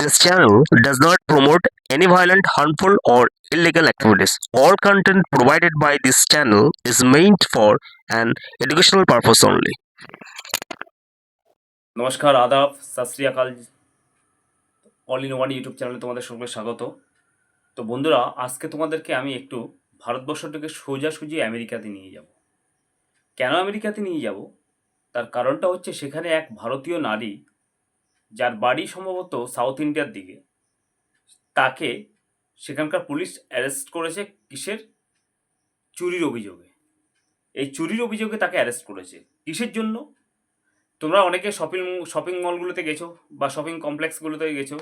This channel does not promote any violent, harmful, or illegal activities. All content provided by this channel is meant for an educational purpose only. নমস্কার আদাব সত শ্রী আকাল all in one YouTube চ্যানেলে তোমাদের সকলে স্বাগত তো বন্ধুরা আজকে তোমাদেরকে আমি একটু ভারতবর্ষটাকে সোজাসুজি আমেরিকাতে নিয়ে যাব কেন আমেরিকাতে নিয়ে যাব তার কারণটা হচ্ছে সেখানে এক ভারতীয় নারী যার বাড়ি সম্ভবত সাউথ ইন্ডিয়ার দিকে। তাকে সেখানকার পুলিশ অ্যারেস্ট করেছে কিসের? চুরির অভিযোগে। এই চুরির অভিযোগে তাকে অ্যারেস্ট করেছে। কিসের জন্য? তোমরা অনেকে শপিং শপিং মলগুলোতে গেছো বা শপিং কমপ্লেক্সগুলোতে গেছো,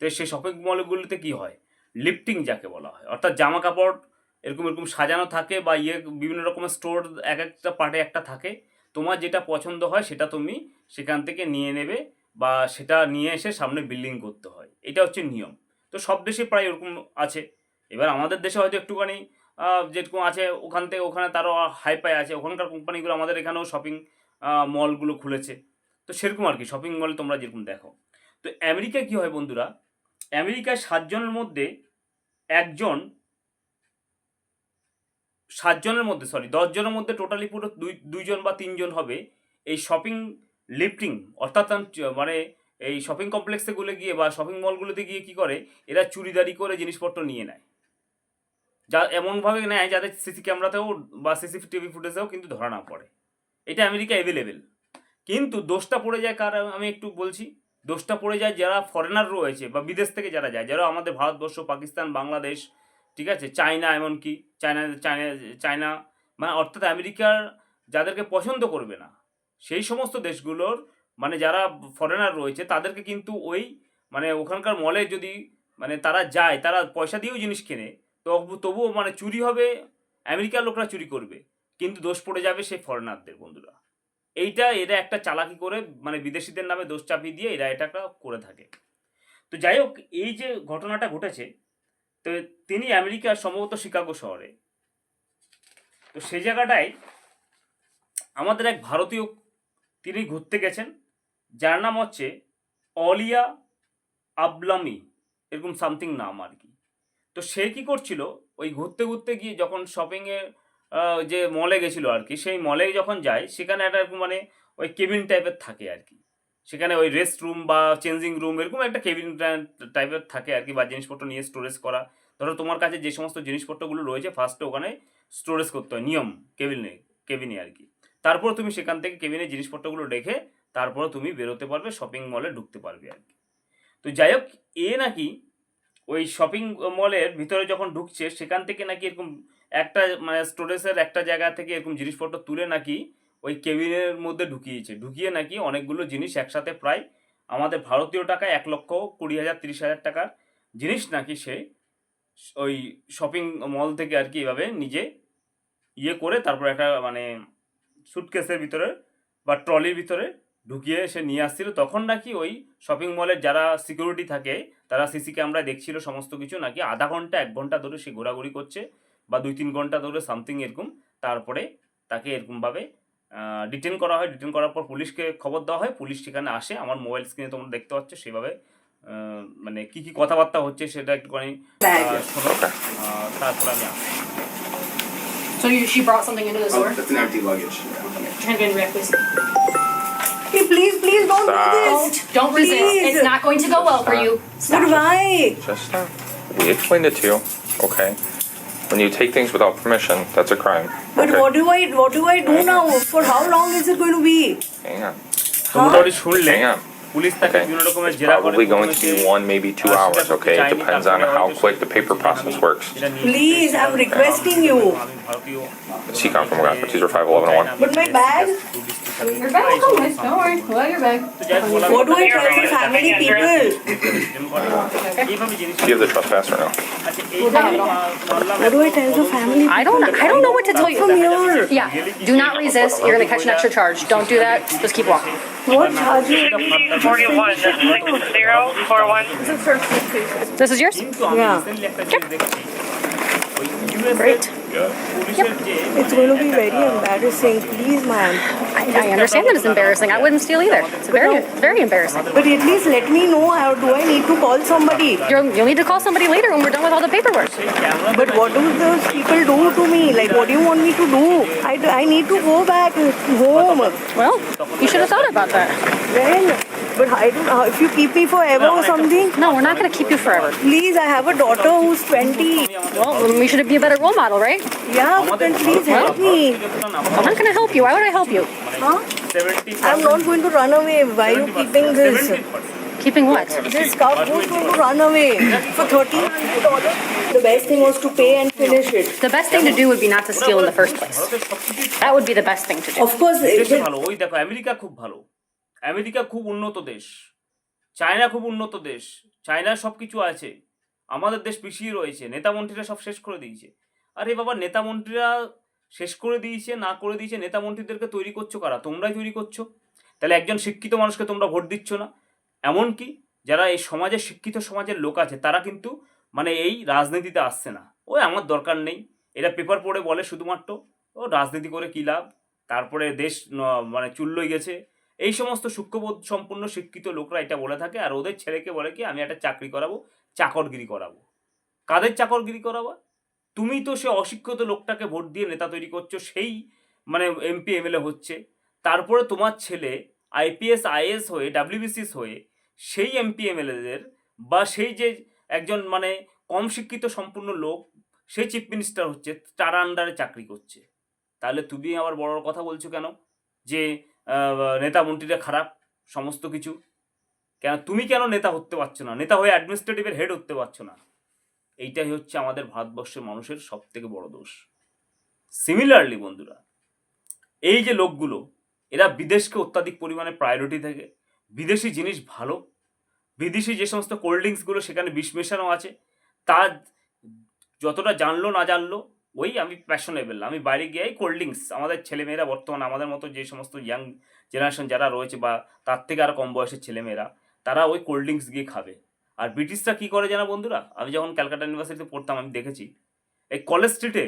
তো সেই শপিং মলগুলোতে কি হয়? লিফটিং যাকে বলা হয়। অর্থাৎ জামা কাপড় এরকম এরকম সাজানো থাকে বা ইয়ে বিভিন্ন রকমের স্টোর এক একটা পার্টে একটা থাকে। তোমার যেটা পছন্দ হয় সেটা তুমি সেখান থেকে নিয়ে নেবে বা সেটা নিয়ে এসে সামনে বিল্ডিং করতে হয়। এটা হচ্ছে নিয়ম। তো সব দেশে প্রায় ওরকম আছে। এবার আমাদের দেশে হয়তো একটুখানি যেরকম আছে, ওখান থেকে ওখানে তারও হাই পাই আছে। ওখানকার কোম্পানিগুলো আমাদের এখানেও শপিং মলগুলো খুলেছে। তো সেরকম আর কি শপিং মল তোমরা যেরকম দেখো। তো আমেরিকায় কী হয় বন্ধুরা? আমেরিকায় সাতজনের মধ্যে একজন, সাতজনের মধ্যে সরি দশজনের মধ্যে টোটালি পুরো দুই, দুইজন বা তিনজন হবে এই শপিং লিফটিং অর্থাৎ মানে এই শপিং কমপ্লেক্সেগুলো গিয়ে বা শপিং মলগুলোতে গিয়ে কি করে? এরা চুরিদারি করে জিনিসপত্র নিয়ে নেয়। যা এমনভাবে নেয় যাদের সিসি ক্যামেরাতেও বা সিসিটিভি ফুটেজেও কিন্তু ধরা না পড়ে। এটা আমেরিকা অ্যাভেলেবেল কিন্তু দোষটা পড়ে যায় কার? আমি একটু বলছি, দোষটা পড়ে যায় যারা ফরেনার রয়েছে বা বিদেশ থেকে যারা যায়, যারা আমাদের ভারতবর্ষ, পাকিস্তান, বাংলাদেশ, ঠিক আছে, চায়না এমনকি, চায়না চায়না চায়না মানে অর্থাৎ আমেরিকার যাদেরকে পছন্দ করবে না সেই সমস্ত দেশগুলোর মানে যারা ফরেনার রয়েছে, তাদেরকে কিন্তু ওই মানে ওখানকার মলে যদি মানে তারা যায়, তারা পয়সা দিয়েও জিনিস কেনে, তো তবুও মানে চুরি হবে, আমেরিকার লোকরা চুরি করবে, কিন্তু দোষ পড়ে যাবে সেই ফরেনারদের বন্ধুরা। এইটা এরা একটা চালাকি করে মানে বিদেশিদের নামে দোষ চাপিয়ে দিয়ে এরা এটা করে থাকে। তো যাই হোক, এই যে ঘটনাটা ঘটেছে, তো তিনি আমেরিকার সম্ভবত শিকাগো শহরে। তো সে জায়গাটায় আমাদের এক ভারতীয় তিনি ঘুরতে গেছেন। যার নাম হচ্ছে অলিয়া আবলামি, এরকম সামথিং নাম আর কি। তো সে কি করছিল? ওই ঘুরতে ঘুরতে গিয়ে যখন শপিংয়ে যে মলে গেছিল আর কি, সেই মলে যখন যায়, সেখানে একটা এরকম মানে ওই কেবিন টাইপের থাকে আর কি। সেখানে ওই রেস্ট রুম বা চেঞ্জিং রুম এরকম একটা কেবিন টাইপের থাকে আর কি, বা জিনিসপত্র নিয়ে স্টোরেজ করা। ধরো তোমার কাছে যে সমস্ত জিনিসপত্রগুলো রয়েছে ফার্স্টে ওখানে স্টোরেজ করতে হয়, নিয়ম কেবিনে কেবিনে আর কি। তারপর তুমি সেখান থেকে কেবিনে জিনিসপত্রগুলো রেখে তারপর তুমি বেরোতে পারবে শপিং মলে ঢুকতে পারবে আর কি। তো যাই হোক, এ নাকি ওই শপিং মলের ভিতরে যখন ঢুকছে, সেখান থেকে নাকি এরকম একটা মানে স্টোরেজের একটা জায়গা থেকে এরকম জিনিসপত্র তুলে নাকি ওই কেবিনের মধ্যে ঢুকিয়েছে। ঢুকিয়ে নাকি অনেকগুলো জিনিস একসাথে প্রায় আমাদের ভারতীয় টাকায় এক লক্ষ কুড়ি হাজার, তিরিশ হাজার টাকার জিনিস নাকি সে ওই শপিং মল থেকে আর কি এভাবে নিজে ইয়ে করে তারপর একটা মানে সুটকেসের ভিতরে বা ট্রলির ভিতরে ঢুকিয়ে সে নিয়ে আসছিল। তখন নাকি ওই শপিং মলের যারা সিকিউরিটি থাকে, তারা সিসি ক্যামেরায় দেখছিল সমস্ত কিছু। নাকি আধা ঘণ্টা, এক ঘণ্টা ধরে সে ঘোরাঘুরি করছে বা দুই তিন ঘণ্টা ধরে সামথিং এরকম। তারপরে তাকে এরকমভাবে ডিটেন করা হয়। ডিটেন করার পর পুলিশকে খবর দেওয়া হয়। পুলিশ সেখানে আসে। আমার মোবাইল স্ক্রিনে তোমরা দেখতে পাচ্ছ সেভাবে মানে কি কি কথাবার্তা হচ্ছে সেটা একটুখানি শোনো। তারপরে আমি আসছি। So you, she brought something into the oh, store? Oh, that's an empty luggage. Trying to get wrecked, please. Hey, please, please don't Stop. do this. Don't, resist. Please. It's not going to go well Stop. for you. Stop. I? Just stop. We explained it to you. Okay. When you take things without permission, that's a crime. But okay. what do I what do I do now? For how long is it going to be? Hang on. Huh? Hang on. Police তাকে Okay. বিভিন্ন রকমের It's জেরা করে probably going to প্রথমে be say- one, maybe two ah, hours, সেটা okay? It চাইনি, depends on তারপরে how হয়তো quick the say- paper process works. যেটা নিয়ে Please, এসেছে, I'm আমি requesting you. আমি ভারতীয় Seacom from Uganda, Teaser 5101. But my bag? You're back on this, don't worry. Well, you're back. What do I tell Modul 20 family people. Give the trespasser now? What do I tell 20 family. I don't, I don't know what to tell you. Yeah, do not resist. You're gonna catch an extra charge. Don't do that. Just keep walking. What charge? is- Forty-one, six, zero, four, one. This is yours? Yeah. Okay. Great. Yep. It's going to be very embarrassing. Please, ma'am. I, I understand that it's embarrassing. I wouldn't steal either. It's very, very embarrassing. But at least let me know how do I need to call somebody? you you'll need to call somebody later when we're done with all the paperwork. But what do those people do to me? Like, what do you want me to do? I, I need to go back home. Well, you should have thought about that. Well, But I don't know. If you keep me forever or something, No, we're not going to keep you forever. please, I have a daughter who's 20. Well, then we should be a better role model, right? Yeah, but then please help me. I'm not going to help you. Why would I help you? Huh? I'm not going to run away. Why are you keeping this? Keeping what? This cup who's going to run away for $1,300? The best thing was to pay and finish it. The best thing to do would be not to steal in the first place. That would be the best thing to do. Of course, দেশে it- ভালো ওই দেখো America খুব ভালো America খুব উন্নত দেশ, China খুব উন্নত দেশ, চায়নার সব কিছু আছে, আমাদের দেশ পিছিয়ে রয়েছে, নেতা মন্ত্রীরা সব শেষ করে দিয়েছে। আরে বাবা, নেতা মন্ত্রীরা শেষ করে দিয়েছে, না করে দিয়েছে, নেতা মন্ত্রীদেরকে তৈরি করছ কারা? তোমরাই তৈরি করছ? তাহলে একজন শিক্ষিত মানুষকে তোমরা ভোট দিচ্ছ না? এমনকি যারা এই সমাজের শিক্ষিত সমাজের লোক আছে, তারা কিন্তু মানে এই রাজনীতিতে আসছে না। ওই আমার দরকার নেই। এরা পেপার পড়ে বলে শুধুমাত্র, ও রাজনীতি করে কী লাভ? তারপরে দেশ মানে চুল্লই গেছে এই সমস্ত সূক্ষ্মবোধ সম্পূর্ণ শিক্ষিত লোকরা এটা বলে থাকে, আর ওদের ছেলেকে বলে কি, আমি একটা চাকরি করাবো, চাকরগিরি করাবো। কাদের চাকরগিরি করাবো? তুমি তো সে অশিক্ষিত লোকটাকে ভোট দিয়ে নেতা তৈরি করছ, সেই মানে এমপি এমএলএ হচ্ছে। তারপরে তোমার ছেলে আইপিএস আইএস হয়ে ডাব্লিউবিসিএস হয়ে, সেই এমপি এমএলএদের বা সেই যে একজন মানে কম শিক্ষিত সম্পূর্ণ লোক, সে চিফ মিনিস্টার হচ্ছে, তার আন্ডারে চাকরি করছে। তাহলে তুমি আবার বড় কথা বলছো কেন? যে নেতা মন্ত্রীরা খারাপ, সমস্ত কিছু। কেন, তুমি কেন নেতা হতে পারছ না? নেতা হয়ে অ্যাডমিনিস্ট্রেটিভের হেড হতে পারছ না। এইটাই হচ্ছে আমাদের ভারতবর্ষের মানুষের সব থেকে বড় দোষ। সিমিলারলি বন্ধুরা, এই যে লোকগুলো, এরা বিদেশকে অত্যাধিক পরিমাণে প্রায়োরিটি থাকে। বিদেশি জিনিস ভালো। বিদেশি যে সমস্ত কোল্ড ড্রিঙ্কসগুলো সেখানে বিষ মেশানো আছে তা যতটা জানলো না জানলো ওই আমি প্যাশনেবল আমি বাইরে গিয়েই কোল্ড ড্রিঙ্কস আমাদের ছেলেমেয়েরা বর্তমানে আমাদের মতো যে সমস্ত ইয়াং জেনারেশন যারা রয়েছে বা তার থেকে আরও কম বয়সের ছেলেমেয়েরা, তারা ওই কোল্ড ড্রিঙ্কস গিয়ে খাবে। আর ব্রিটিশরা কী করে জানা বন্ধুরা? আমি যখন ক্যালকাটা ইউনিভার্সিটিতে পড়তাম, আমি দেখেছি, এই কলেজ স্ট্রিটে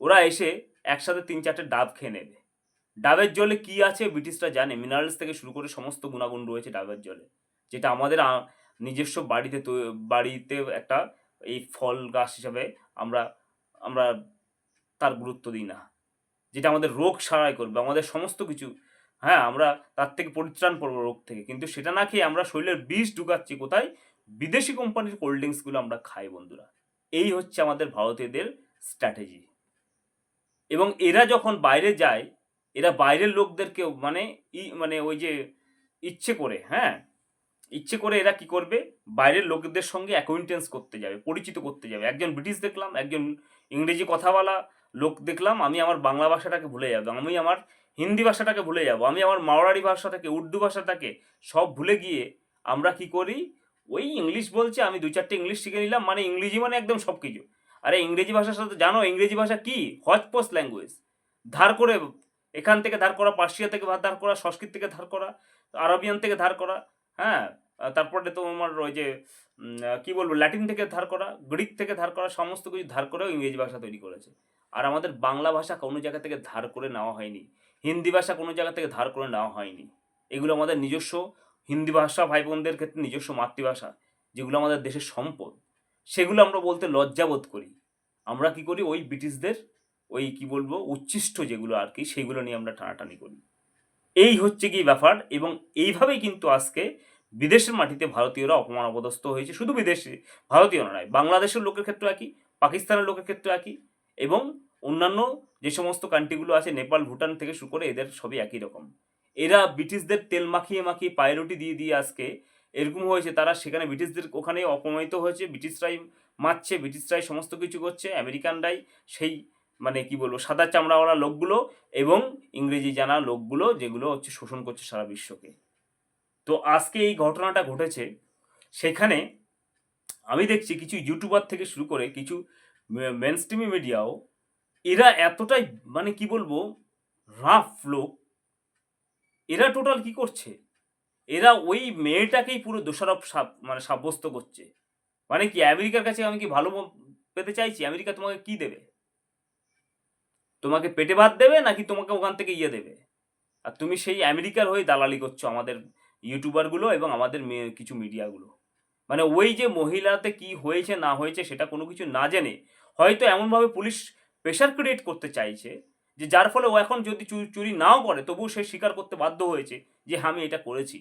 ওরা এসে একসাথে তিন চারটে ডাব খেয়ে নেবে। ডাবের জলে কি আছে ব্রিটিশরা জানে? মিনারেলস থেকে শুরু করে সমস্ত গুণাগুণ রয়েছে ডাবের জলে। যেটা আমাদের নিজস্ব বাড়িতে বাড়িতে একটা এই ফল গাছ হিসাবে আমরা আমরা তার গুরুত্ব দিই না। যেটা আমাদের রোগ সারাই করবে, আমাদের সমস্ত কিছু। হ্যাঁ আমরা তার থেকে পরিত্রাণ পাবো রোগ থেকে। কিন্তু সেটা না খেয়ে আমরা শরীরের বিষ ঢুকাচ্ছি কোথায়? বিদেশি কোম্পানির কোল্ড ড্রিঙ্কসগুলো আমরা খাই বন্ধুরা। এই হচ্ছে আমাদের ভারতীয়দের স্ট্র্যাটেজি। এবং এরা যখন বাইরে যায়, এরা বাইরের লোকদেরকেও মানে ই মানে ওই যে ইচ্ছে করে হ্যাঁ ইচ্ছে করে এরা কি করবে? বাইরের লোকদের সঙ্গে অ্যাকোয়েন্টেন্স করতে যাবে, পরিচিত করতে যাবে। একজন ব্রিটিশ দেখলাম, একজন ইংরেজি কথা বলা লোক দেখলাম, আমি আমার বাংলা ভাষাটাকে ভুলে যাব আমি আমার হিন্দি ভাষাটাকে ভুলে যাব, আমি আমার মাওরারি ভাষাটাকে উর্দু ভাষাটাকে সব ভুলে গিয়ে আমরা কি করি? ওই ইংলিশ বলছে, আমি দু চারটে ইংলিশ শিখে নিলাম মানে ইংরেজি মানে একদম সব কিছু আরে ইংরেজি ভাষার সাথে জানো, ইংরেজি ভাষা কি? হজপস ল্যাঙ্গুয়েজ ধার করে এখান থেকে ধার করা পার্সিয়া থেকে ধার করা, সংস্কৃত থেকে ধার করা, আরবিয়ান থেকে ধার করা হ্যাঁ? তারপরে তো আমার ওই যে কি বলব ল্যাটিন থেকে ধার করা গ্রিক থেকে ধার করা, সমস্ত কিছু ধার করেও ইংরেজি ভাষা তৈরি করেছে। আর আমাদের বাংলা ভাষা কোনো জায়গা থেকে ধার করে নেওয়া হয়নি। হিন্দি ভাষা কোনো জায়গা থেকে ধার করে নেওয়া হয়নি। এগুলো আমাদের নিজস্ব হিন্দি ভাষা ভাই বোনদের ক্ষেত্রে নিজস্ব মাতৃভাষা, যেগুলো আমাদের দেশের সম্পদ। সেগুলো আমরা বলতে লজ্জাবোধ করি। আমরা কি করি? ওই ব্রিটিশদের, ওই কি বলব, উচ্ছিষ্ট যেগুলো আর কি, সেগুলো নিয়ে আমরা টানাটানি করি। এই হচ্ছে কি ব্যাপার, এবং এইভাবেই কিন্তু আজকে বিদেশের মাটিতে ভারতীয়রা অপমান অপদস্থ হয়েছে। শুধু বিদেশে ভারতীয় নয়, বাংলাদেশের লোকের ক্ষেত্রে একই, পাকিস্তানের লোকের ক্ষেত্রে একই এবং অন্যান্য যে সমস্ত কান্ট্রিগুলো আছে, নেপাল, ভুটান থেকে শুরু করে এদের সবই একই রকম। এরা ব্রিটিশদের তেল মাখিয়ে মাখিয়ে পায়রুটি দিয়ে দিয়ে আজকে এরকম হয়েছে, তারা সেখানে ব্রিটিশদের ওখানে অপমানিত হয়েছে, ব্রিটিশরাই মারছে, ব্রিটিশরাই সমস্ত কিছু করছে, আমেরিকানরাই সেই মানে কি বলব, সাদা চামড়াওয়ালা লোকগুলো এবং ইংরেজি জানা লোকগুলো যেগুলো হচ্ছে শোষণ করছে সারা বিশ্বকে। তো আজকে এই ঘটনাটা ঘটেছে। সেখানে আমি দেখছি কিছু ইউটিউবার থেকে শুরু করে কিছু মেন স্ট্রিমি মিডিয়াও এরা এতটাই মানে কি বলব রাফ লোক। এরা টোটাল কি করছে? এরা ওই মেয়েটাকেই পুরো দোষারোপ মানে সাব্যস্ত করছে। মানে কি, আমেরিকার কাছে আমি কি ভালো পেতে চাইছি? আমেরিকা তোমাকে কি দেবে? তোমাকে পেটে ভাত দেবে নাকি তোমাকে ওখান থেকে ইয়ে দেবে? আর তুমি সেই আমেরিকার হয়ে দালালি করছ আমাদের ইউটিউবারগুলো এবং আমাদের কিছু মিডিয়াগুলো মানে ওই যে মহিলাতে কি হয়েছে, না হয়েছে, সেটা কোনো কিছু না জেনে হয়তো এমনভাবে পুলিশ প্রেশার ক্রিয়েট করতে চাইছে, যে যার ফলে ও এখন যদি চুরি নাও করে, তবুও সে স্বীকার করতে বাধ্য হয়েছে যে আমি এটা করেছি,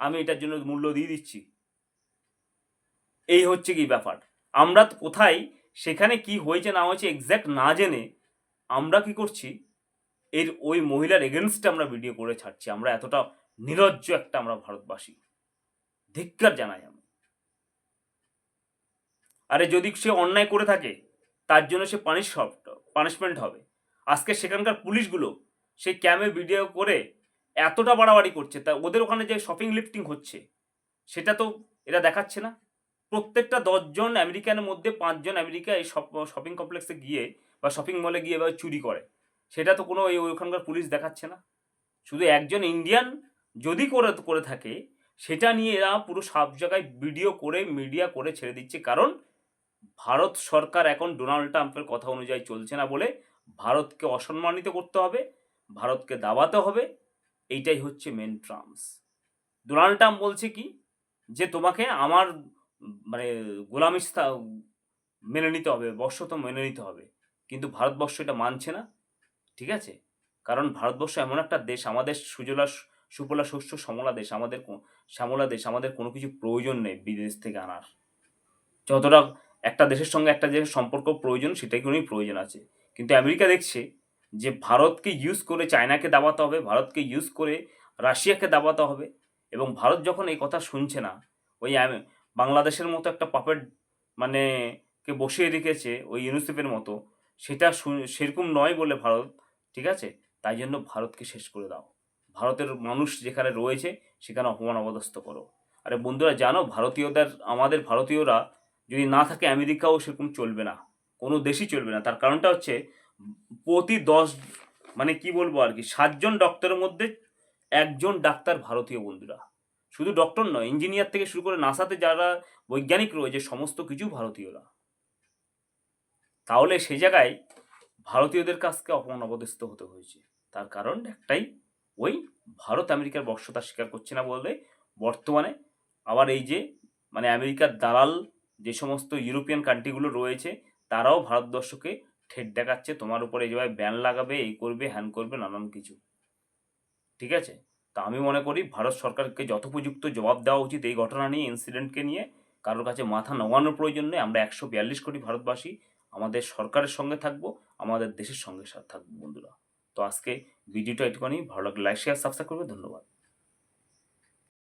আমি এটার জন্য মূল্য দিয়ে দিচ্ছি। এই হচ্ছে কি ব্যাপার? আমরা কোথায়, সেখানে কি হয়েছে, না হয়েছে এক্স্যাক্ট না জেনে আমরা কি করছি? এর ওই মহিলার এগেনস্টে আমরা ভিডিও করে ছাড়ছি, আমরা এতটা নিরজ্জ একটা আমরা ভারতবাসী। ধিক্কার জানাই আমি। আরে যদি সে অন্যায় করে থাকে, তার জন্য সে পানিশ পানিশমেন্ট হবে। আজকে সেখানকার পুলিশগুলো সেই ক্যামে ভিডিও করে এতটা বাড়াবাড়ি করছে, তা ওদের ওখানে যে শপিং লিফটিং হচ্ছে, সেটা তো এরা দেখাচ্ছে না। প্রত্যেকটা দশজন আমেরিকানের মধ্যে পাঁচজন আমেরিকা এই শপিং কমপ্লেক্সে গিয়ে বা শপিং মলে গিয়ে এবার চুরি করে। সেটা তো কোনো ওই ওখানকার পুলিশ দেখাচ্ছে না। শুধু একজন ইন্ডিয়ান যদি করে করে থাকে, সেটা নিয়ে এরা পুরো সব জায়গায় ভিডিও করে মিডিয়া করে ছেড়ে দিচ্ছে। কারণ ভারত সরকার এখন ডোনাল্ড ট্রাম্পের কথা অনুযায়ী চলছে না বলে ভারতকে অসম্মানিত করতে হবে, ভারতকে দাবাতে হবে। এইটাই হচ্ছে মেন ট্রাম্পস ডোনাল্ড ট্রাম্প বলছে কি? যে তোমাকে আমার মানে গোলামি স্থা- মেনে নিতে হবে, বর্ষত মেনে নিতে হবে। কিন্তু ভারতবর্ষ এটা মানছে না, ঠিক আছে? কারণ ভারতবর্ষ এমন একটা দেশ, আমাদের সুজলা সুফলা, শস্য সমলা দেশ, আমাদের শ্যামলা দেশ, আমাদের কোনো কিছু প্রয়োজন নেই বিদেশ থেকে আনার। যতটা একটা দেশের সঙ্গে একটা দেশের সম্পর্ক প্রয়োজন, সেটাই কোনোই প্রয়োজন আছে। কিন্তু আমেরিকা দেখছে যে ভারতকে ইউজ করে চায়নাকে দাবাতে হবে, ভারতকে ইউজ করে রাশিয়াকে দাবাতে হবে এবং ভারত যখন এই কথা শুনছে না, ওই বাংলাদেশের মতো একটা পাপেট মানে কে বসিয়ে রেখেছে ওই ইউনিসেফের মতো, সেটা সেরকম নয় বলে ভারত, ঠিক আছে? তাই জন্য ভারতকে শেষ করে দাও। ভারতের মানুষ যেখানে রয়েছে, সেখানে অপমান অবদস্ত করো। আরে বন্ধুরা, জানো, ভারতীয়দের, আমাদের ভারতীয়রা যদি না থাকে, আমেরিকাও সেরকম চলবে না। কোনো দেশই চলবে না। তার কারণটা হচ্ছে, প্রতি দশ মানে কি বলব আর কি সাতজন ডক্টরের মধ্যে একজন ডাক্তার ভারতীয় বন্ধুরা। শুধু ডক্টর নয়, ইঞ্জিনিয়ার থেকে শুরু করে নাসাতে যারা বৈজ্ঞানিক রয়েছে, সমস্ত কিছু ভারতীয়রা। তাহলে সে জায়গায় ভারতীয়দের কাছকে অপমান অবদেষ্ট হতে হয়েছে। তার কারণ একটাই ওই ভারত আমেরিকার বর্ষতা স্বীকার করছে না বলে বর্তমানে আবার এই যে মানে আমেরিকার দালাল যে সমস্ত ইউরোপিয়ান কান্ট্রিগুলো রয়েছে, তারাও ভারতবর্ষকে ঠেট দেখাচ্ছে, তোমার উপরে এইভাবে ব্যান লাগাবে, এই করবে, হ্যান করবে, নানান কিছু। ঠিক আছে? তা আমি মনে করি ভারত সরকারকে যথোপযুক্ত জবাব দেওয়া উচিত এই ঘটনা নিয়ে ইনসিডেন্টকে নিয়ে। কারোর কাছে মাথা নোয়ানোর প্রয়োজন নেই, আমরা একশো বিয়াল্লিশ কোটি ভারতবাসী আমাদের সরকারের সঙ্গে থাকব, আমাদের দেশের সঙ্গে থাকব, বন্ধুরা। তো আজকে ভিডিওটা এটুকুনি। ভালো লাগলে লাইক শেয়ার সাবস্ক্রাইব করবে। ধন্যবাদ।